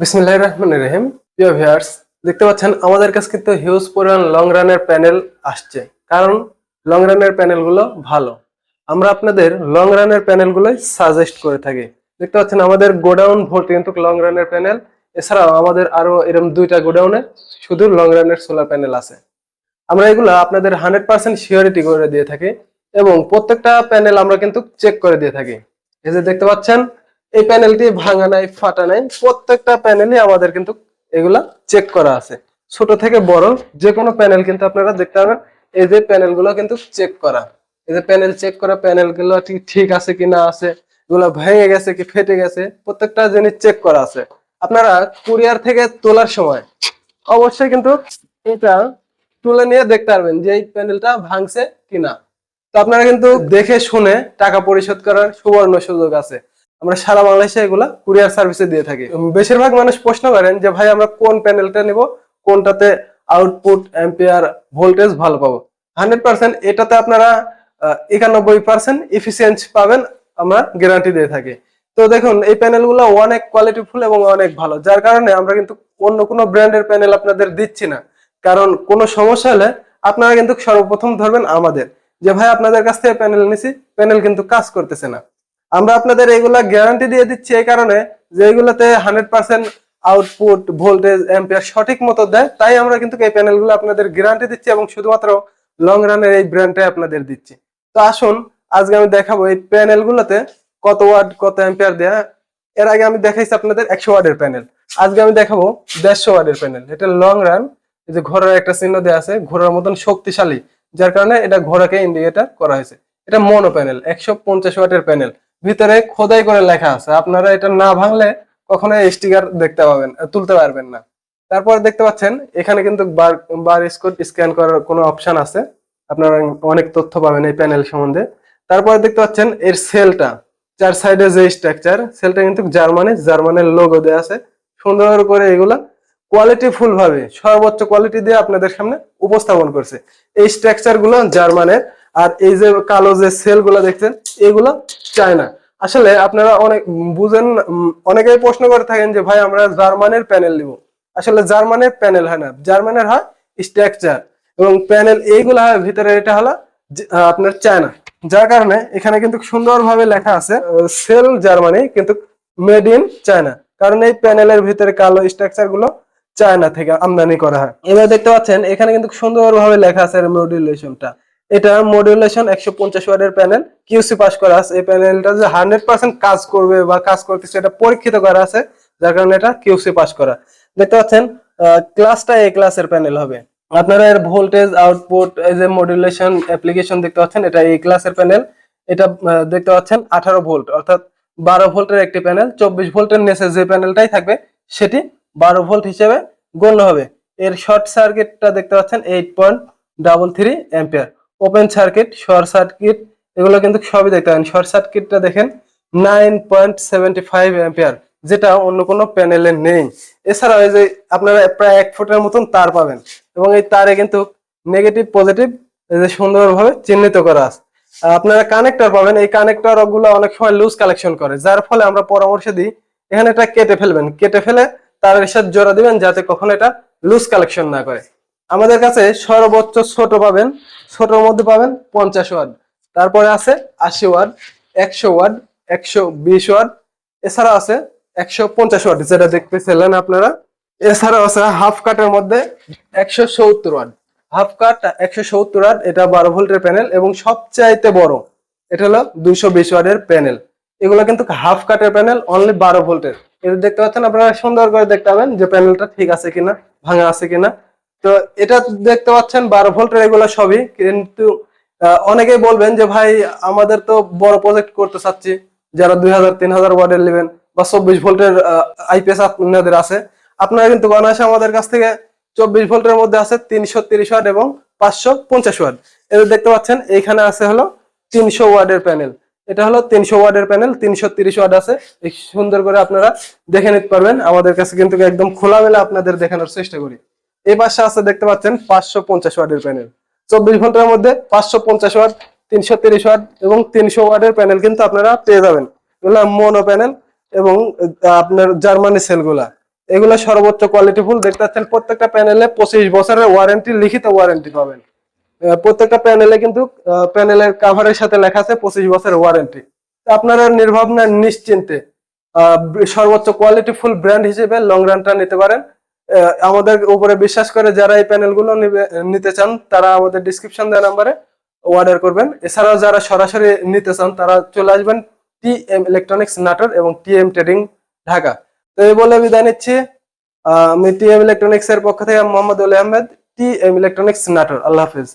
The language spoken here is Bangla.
বিসমিল্লাহ রহমান রহিম। প্রিয় ভিউয়ার্স, দেখতে পাচ্ছেন আমাদের কাছে কিন্তু হিউজ পরিমাণ লং রানের প্যানেল আসছে। কারণ লং রানের প্যানেলগুলো ভালো। আমরা আপনাদের লং রানের প্যানেলগুলোই সাজেস্ট করে থাকি। দেখতে পাচ্ছেন আমাদের গোডাউন ভর্তি কিন্তু লং রানের প্যানেল এছাড়াও আমাদের আরও এরকম দুইটা গোডাউনে শুধু লং রানের সোলার প্যানেল আছে। আমরা এগুলো আপনাদের হান্ড্রেড পার্সেন্ট সিওরিটি করে দিয়ে থাকি এবং প্রত্যেকটা প্যানেল আমরা কিন্তু চেক করে দিয়ে থাকি। এই যে দেখতে পাচ্ছেন এই প্যানেলটি ভাঙা নাই, ফাটা নাই, প্রত্যেকটা প্যানেলই আমাদের কিন্তু এগুলা চেক করা আছে। ছোট থেকে বড় যে কোনো প্যানেল কিন্তু আপনারা দেখতে পাবেন, এই যে প্যানেলগুলো কিন্তু চেক করা। এই যে প্যানেল চেক করা প্যানেলগুলো ঠিক ঠিক আছে কি না আছে, এগুলো ভেঙে গেছে কি ফেটে গেছে, প্রত্যেকটা জিনিস চেক করা আছে। আপনারা কুরিয়ার থেকে তোলার সময় অবশ্যই কিন্তু এটা তুলে নিয়ে দেখতে পারবেন যে এই প্যানেলটা ভাঙছে কিনা তো আপনারা কিন্তু দেখে শুনে টাকা পরিশোধ করার সুবর্ণ সুযোগ আছে। আমরা সারা বাংলাদেশে এগুলা কুরিয়ার সার্ভিসে দিয়ে থাকি। বেশিরভাগ মানুষ প্রশ্ন করেন যে, ভাই, আমরা কোন প্যানেলটা নিব? কোনটাতে আউটপুট অ্যাম্পিয়ার ভোল্টেজ ভালো পাবো? হান্ড্রেড পার্সেন্ট এটাতে আপনারা একানব্বই পার্সেন্ট এফিসিয়েন্সি পাবেন আমরা গ্যারান্টি দিয়ে থাকি। তো দেখুন, এই প্যানেলগুলো অনেক কোয়ালিটিফুল এবং অনেক ভালো। যার কারণে আমরা কিন্তু অন্য কোনো ব্র্যান্ডের প্যানেল আপনাদের দিচ্ছি না। কারণ কোনো সমস্যা হলে আপনারা কিন্তু সর্বপ্রথম ধরবেন আমাদের। যে, ভাই, আপনাদের কাছ থেকে প্যানেল নিছি প্যানেল কিন্তু কাজ করতেছে না। আমরা আপনাদের এগুলা গ্যারান্টি দিয়ে দিচ্ছি এই কারণে যে এগুলোতে hundred percent output voltage ampere সঠিক মতো দেয়। তাই আমরা কিন্তু এই প্যানেলগুলো আপনাদের গ্যারান্টি দিচ্ছি এবং শুধুমাত্র লং রানের এই ব্র্যান্ডটাই আপনাদের দিচ্ছি। তো আসুন, আজকে আমি দেখাবো এই প্যানেলগুলোতে কত ওয়াট কত এম্পিয়ার দেয়া। এর আগে আমি দেখাইছি আপনাদের একশো ওয়ার্ডের প্যানেল আজকে আমি দেখাবো দেড়শো ওয়ার্ডের প্যানেল এটা লং রান এই যে ঘোড়ার একটা চিহ্ন দেওয়া আছে, ঘোড়ার মতন শক্তিশালী, যার কারণে এটা ঘোড়াকে ইন্ডিকেটর করা হয়েছে। এটা মনো প্যানেল একশো পঞ্চাশ ওয়াটের প্যানেল ভিতরে খোদাই করে লেখা আছে। আপনারা এটা না ভাঙলে কখনো স্টিকার দেখতে পাবেন, তুলতে পারবেন না। তারপর দেখতে পাচ্ছেন, এখানে কিন্তু বার বার স্কোর স্ক্যান করার কোনো অপশন আছে। আপনারা অনেক তথ্য পাবেন এই প্যানেল সম্বন্ধে। তারপরে দেখতে পাচ্ছেন, এর সেলটা, চার সাইডে যে স্ট্রাকচার সেলটা কিন্তু জার্মানি, জার্মানের লোগো দেওয়া আছে। সুন্দর করে এগুলা কোয়ালিটি ফুল ভাবে, সর্বোচ্চ কোয়ালিটি দিয়ে আপনাদের সামনে উপস্থাপন করছে। এই স্ট্রাকচারগুলো জার্মানের আর এই যে কালো যে সেলগুলো দেখছেন, এগুলো চায়না। আসলে আপনারা অনেক বুঝেন অনেকেই প্রশ্ন করে থাকেন যে, ভাই, আমরা জার্মানের প্যানেল নিব। আসলে জার্মানের প্যানেল হয় না। জার্মানের হয় স্ট্রাকচার এবং প্যানেল এইগুলা হয় ভিতরে, এটা হলো আপনার চায়না। যার কারণে এখানে কিন্তু সুন্দরভাবে লেখা আছে সেল জার্মানি, কিন্তু মেড ইন চায়না। কারণ এই প্যানেলের ভিতরে কালো স্ট্রাকচারগুলো চায়না থেকে আমদানি করা হয়। এবার দেখতে পাচ্ছেন, এখানে কিন্তু সুন্দরভাবে লেখা আছে মডিউলেশনটা এটা মডিউলেশন একশো পঞ্চাশ ওয়ার্ডের প্যানেল কিউসি পাস করা আছে। এই প্যানেলটা যে হান্ড্রেড পার্সেন্ট কাজ করবে বা কাজ করতেছে, এটা পরীক্ষিত করা আছে, যার কারণে এটা কিউসি পাস করা। দেখতে পাচ্ছেন ক্লাসটা এ ক্লাসের প্যানেল হবে। আপনারা এর ভোল্টেজ আউটপুট এই যে মডুলেশন অ্যাপ্লিকেশন দেখতে পাচ্ছেন, এটা এ ক্লাসের প্যানেল এটা দেখতে পাচ্ছেন, আঠারো ভোল্ট অর্থাৎ বারো ভোল্টের একটি প্যানেল চব্বিশ ভোল্টের নেসে যে প্যানেলটাই থাকবে, সেটি বারো ভোল্ট হিসেবে গণ্য হবে। এর শর্ট সার্কিটটা দেখতে পাচ্ছেন eight point double three ampere open circuit, short circuit, এগুলো কিন্তু সবই দেখতে পাবেন শর্ট সার্কিটটা দেখেন নাইন পয়েন্ট সেভেন্টি ফাইভ যেটা অন্য কোনো প্যানেলে নেই। এছাড়াও এই যে আপনারা প্রায় এক ফুটের মতন তার পাবেন এবং এই তারে কিন্তু নেগেটিভ পজিটিভ যে সুন্দরভাবে চিহ্নিত করা আছে। আপনারা কানেক্টর পাবেন, এই কানেক্টরগুলো অনেক সময় লুজ কালেকশন করে, যার ফলে আমরা পরামর্শ দিই, এখানে এটা কেটে ফেলবেন। কেটে ফেলে তারের সাথে জোড়া দিবেন, যাতে কখনো এটা লুজ কালেকশন না করে। আমাদের কাছে সর্বোচ্চ ছোট পাবেন ছোটর মধ্যে পাবেন পঞ্চাশ ওয়াট তারপরে আছে আশি ওয়াট একশো ওয়াট একশো বিশ ওয়াট এছাড়া আছে একশো পঞ্চাশ ওয়াট যেটা দেখতে দেখতেছিলেন আপনারা। এছাড়াও আছে হাফ কাটের মধ্যে একশো সত্তর ওয়াট হাফ কাট, একশো সত্তর ওয়াট এটা বারো ভোল্টের প্যানেল এবং সবচাইতে বড়, এটা হলো দুইশো বিশ ওয়াটের প্যানেল। এগুলো কিন্তু হাফ কাটের প্যানেল অনলি বারো ভোল্টের। এটা দেখতে পাচ্ছেন, আপনারা সুন্দর করে দেখতে পাবেন যে প্যানেলটা ঠিক আছে কিনা, ভাঙা আছে কিনা। তো এটা দেখতে পাচ্ছেন, বারো ভোল্টের এগুলো সবই। কিন্তু অনেকেই বলবেন যে, ভাই, আমাদের তো বড় প্রজেক্ট করতে চাচ্ছি, যারা দুই হাজার, তিন হাজার ওয়ার্ডের নেবেন বা চব্বিশ ভোল্টের আইপিএস আপনাদের আছে। আপনারা কিন্তু অনায়াসে আমাদের কাছ থেকে চব্বিশ ভোল্টের মধ্যে আছে তিনশো তিরিশ ওয়াট এবং পাঁচশো পঞ্চাশ ওয়াট এটা দেখতে পাচ্ছেন, এইখানে আছে হলো তিনশো ওয়ার্ডের প্যানেল এটা হলো তিনশো ওয়ার্ডের প্যানেল তিনশো তিরিশ ওয়ার্ড আছে। সুন্দর করে আপনারা দেখে নিতে পারবেন। আমাদের কাছে কিন্তু একদম খোলামেলা আপনাদের দেখানোর চেষ্টা করি। এই পাশে আছে দেখতে পাচ্ছেন পাঁচশো পঞ্চাশ ওয়ার্ডের প্যানেল। চব্বিশ ঘণ্টার মধ্যে পাঁচশো পঞ্চাশ ওয়ার্ড, তিনশো তিরিশ ওয়াট এবং তিনশো ওয়ার্ডের প্যানেল কিন্তু আপনারা পেয়ে যাবেন। এগুলো মনো প্যানেল এবং আপনার জার্মানি সেলগুলা। এগুলো সর্বোচ্চ কোয়ালিটি ফুল দেখতে পাচ্ছেন। প্রত্যেকটা প্যানেলে পঁচিশ বছরের ওয়ারেন্টি লিখিত ওয়ারেন্টি পাবেন। প্রত্যেকটা প্যানেলে কিন্তু প্যানেলের কাভারের সাথে লেখা আছে পঁচিশ বছরের ওয়ারেন্টি আপনারা নির্ভাবনা নিশ্চিন্তে সর্বোচ্চ কোয়ালিটি ফুল ব্র্যান্ড হিসেবে লং রানটা নিতে পারেন। আমাদের উপরে বিশ্বাস করে যারা এই প্যানেলগুলো নিতে চান, তারা আমাদের ডিসক্রিপশন দেওয়া নাম্বারে অর্ডার করবেন। এছাড়াও যারা সরাসরি নিতে চান, তারা চলে আসবেন টি এম ইলেকট্রনিক্স নাটোর এবং টি এম ট্রেডিং ঢাকা। তো এই বলে বিদায় নিচ্ছি। আমি টি এম ইলেকট্রনিক্স এর পক্ষ থেকে Mohammad Ali Ahmed T M electronics Natore. আল্লাহ হাফিজ।